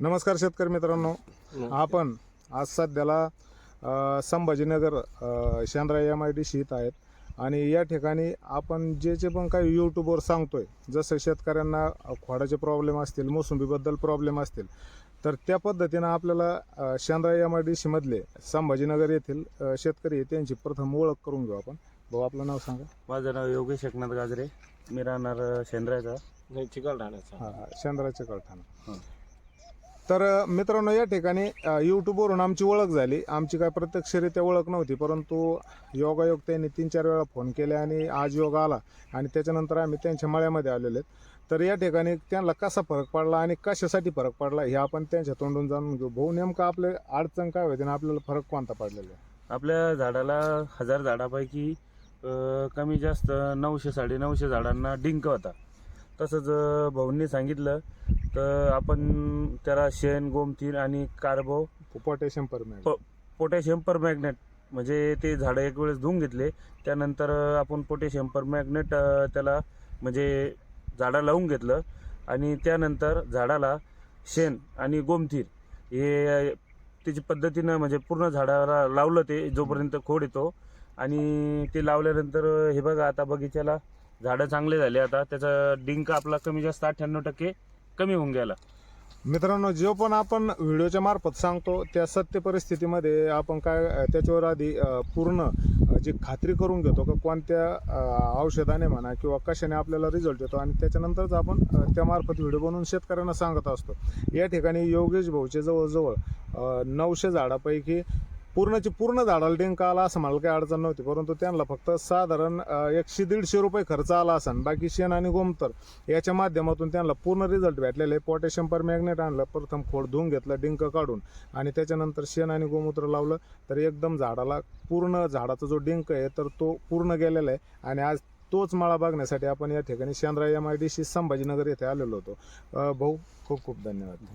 नमस्कार शेतकरी मित्रांनो. आपण आज सध्याला अ, संभाजीनगर अ, शेंद्रा एम आय डी शीत आहेत. आणि या ठिकाणी आपण जे जे पण काही यूट्यूबवर सांगतोय जसं शेतकऱ्यांना खोडाचे प्रॉब्लेम असतील मोसंबीबद्दल प्रॉब्लेम असतील तर त्या पद्धतीनं आपल्याला अ, शेंद्रा एम आय डी सीमधले संभाजीनगर येथील अ, शेतकरी त्यांची प्रथम ओळख करून घेऊ आपण. भाऊ आपलं नाव सांगा. माझं नाव योगेश एकनाथ गाजरे. मी राहणार शेंद्राचा नाही चिकल राहण्याचा हा शेंद्राचे कळठाणा हं. तर मित्रांनो या ठिकाणी यूट्यूबवरून आमची ओळख झाली. आमची काय प्रत्यक्षरित्या ओळख नव्हती परंतु योगायोग त्यांनी तीन चार वेळा फोन केले आणि आज योग आला आणि त्याच्यानंतर आम्ही त्यांच्या मळ्यामध्ये आलेले आहेत. तर या ठिकाणी त्यांना कसा फरक पडला आणि कशासाठी फरक पडला हे आपण त्यांच्या तोंडून जाणून घेऊ. भाऊ नेमकं आपले अडचण काय होते आणि आपल्याला फरक कोणता पडलेला आहे? आपल्या झाडाला हजार झाडापैकी कमी जास्त नऊशे साडेनऊशे झाडांना डिंक होता. तसंच भाऊंनी सांगितलं तर आपण त्याला शेण गोमतीर आणि कार्बो पोटॅशियम परमॅग प- पोटॅशियम पर मॅग्नेट म्हणजे ते झाडं एक वेळेस धुवून घेतले त्यानंतर आपण पोटॅशियम पर मॅग्नेट अं, त्याला म्हणजे झाडा लावून घेतलं आणि त्यानंतर झाडाला शेण आणि गोमतीर हे त्याची पद्धतीनं म्हणजे पूर्ण झाडाला लावलं ते जोपर्यंत खोड येतो आणि ते लावल्यानंतर हे बघा आता बगीच्याला झाडं चांगले झाले. आता त्याचा डिंक आपला कमी जास्त अठ्ठ्याण्णव टक्के कमी होऊन गेला. मित्रांनो जो पण आपण व्हिडिओच्या मार्फत सांगतो त्या सत्य परिस्थितीमध्ये आपण काय त्याच्यावर आधी पूर्ण जी खात्री करून घेतो का कोणत्या औषधाने म्हणा किंवा कशाने आपल्याला रिझल्ट येतो आणि त्याच्यानंतरच आपण त्यामार्फत त्या मार्फत व्हिडिओ बनवून शेतकऱ्यांना सांगत असतो. या ठिकाणी योगेश भाऊचे जवळजवळ नऊशे झाडापैकी पूर्णची पूर्ण झाडाला डिंक आला असं मला काही अडचण नव्हती परंतु त्यांना फक्त साधारण एकशे दीडशे रुपये खर्च आला असन. बाकी शेण आणि गोमतर याच्या माध्यमातून त्यांना पूर्ण रिझल्ट भेटलेले. पोटॅशियम पर मॅग्नेट आणलं प्रथम खोड धुवून घेतलं डिंक काढून आणि त्याच्यानंतर शेण आणि गोमूत्र लावलं. तर एकदम झाडाला पूर्ण झाडाचा जो डिंक आहे तर तो पूर्ण गेलेला आहे. आणि आज तोच माळा बघण्यासाठी आपण या ठिकाणी Shendra M I D C Sambhajinagar येथे आलेलो होतो. भाऊ खूप खूप धन्यवाद.